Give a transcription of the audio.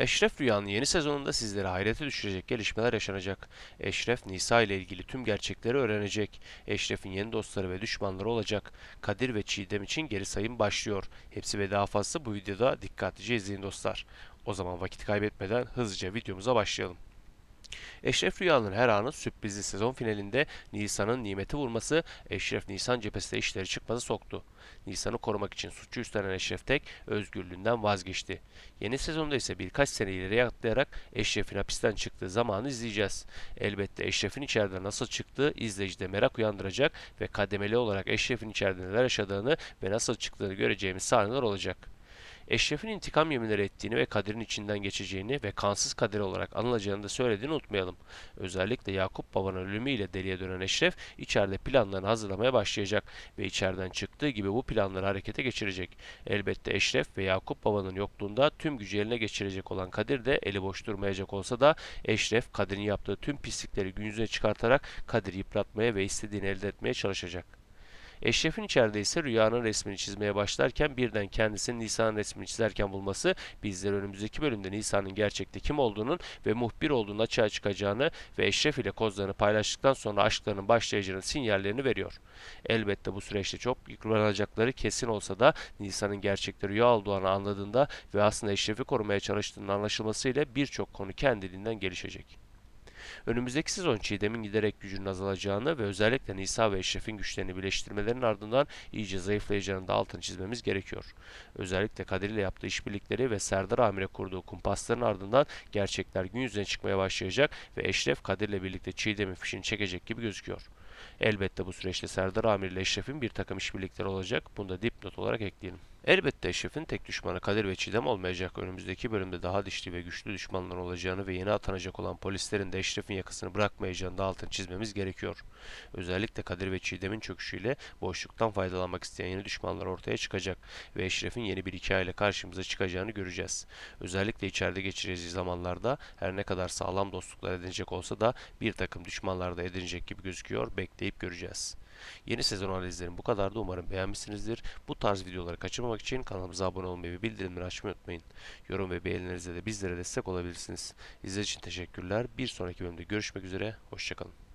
Eşref Rüya'nın yeni sezonunda sizleri hayrete düşürecek gelişmeler yaşanacak. Eşref Nisa ile ilgili tüm gerçekleri öğrenecek. Eşref'in yeni dostları ve düşmanları olacak. Kadir ve Çiğdem için geri sayım başlıyor. Hepsi ve daha fazlası bu videoda dikkatlice izleyin dostlar. O zaman vakit kaybetmeden hızlıca videomuza başlayalım. Eşref Rüya'nın her anı sürprizli sezon finalinde Nisan'ın nimeti vurması Eşref Nisan cephesinde işleri çıkmaza soktu. Nisan'ı korumak için suçu üstlenen Eşref Tek özgürlüğünden vazgeçti. Yeni sezonda ise birkaç sene ileriye atlayarak Eşref'in hapisten çıktığı zamanı izleyeceğiz. Elbette Eşref'in içeride nasıl çıktığı izleyicide merak uyandıracak ve kademeli olarak Eşref'in içeride neler yaşadığını ve nasıl çıktığını göreceğimiz sahneler olacak. Eşref'in intikam yeminleri ettiğini ve Kadir'in içinden geçeceğini ve kansız Kadir olarak anılacağını da söylediğini unutmayalım. Özellikle Yakup babanın ölümüyle deliye dönen Eşref içeride planlarını hazırlamaya başlayacak ve içeriden çıktığı gibi bu planları harekete geçirecek. Elbette Eşref ve Yakup babanın yokluğunda tüm gücü eline geçirecek olan Kadir de eli boş durmayacak olsa da Eşref Kadir'in yaptığı tüm pislikleri gün yüzüne çıkartarak Kadir'i yıpratmaya ve istediğini elde etmeye çalışacak. Eşref'in içeride ise rüyanın resmini çizmeye başlarken birden kendisinin Nisa'nın resmini çizerken bulması bizleri önümüzdeki bölümde Nisa'nın gerçekte kim olduğunun ve muhbir olduğunun açığa çıkacağını ve Eşref ile kozlarını paylaştıktan sonra aşklarının başlayacağının sinyallerini veriyor. Elbette bu süreçte çok yıkılacakları kesin olsa da Nisa'nın gerçekte rüya olduğunu anladığında ve aslında Eşref'i korumaya çalıştığının anlaşılmasıyla birçok konu kendiliğinden gelişecek. Önümüzdeki sezon Çiğdem'in giderek gücünün azalacağını ve özellikle Nisa ve Eşref'in güçlerini birleştirmelerinin ardından iyice zayıflayacağını da altını çizmemiz gerekiyor. Özellikle Kadir ile yaptığı işbirlikleri ve Serdar Amir'e kurduğu kumpasların ardından gerçekler gün yüzüne çıkmaya başlayacak ve Eşref Kadir ile birlikte Çiğdem'in fişini çekecek gibi gözüküyor. Elbette bu süreçte Serdar Amir ile Eşref'in bir takım işbirlikleri olacak. Bunu da dipnot olarak ekleyelim. Elbette Eşref'in tek düşmanı Kadir ve Çiğdem olmayacak. Önümüzdeki bölümde daha dişli ve güçlü düşmanlar olacağını ve yeni atanacak olan polislerin de Eşref'in yakasını bırakmayacağını da altını çizmemiz gerekiyor. Özellikle Kadir ve Çiğdem'in çöküşüyle boşluktan faydalanmak isteyen yeni düşmanlar ortaya çıkacak ve Eşref'in yeni bir hikayeyle karşımıza çıkacağını göreceğiz. Özellikle içeride geçireceği zamanlarda her ne kadar sağlam dostluklar edinecek olsa da bir takım düşmanlar da edinecek gibi gözüküyor. Bekleyip göreceğiz. Yeni sezon analizlerim bu kadardı. Umarım beğenmişsinizdir. Bu tarz videoları kaçırmamak için kanalımıza abone olmayı ve bildirimleri açmayı unutmayın. Yorum ve beğenilerinizle de bizlere destek olabilirsiniz. İzlediğiniz için teşekkürler. Bir sonraki bölümde görüşmek üzere. Hoşçakalın.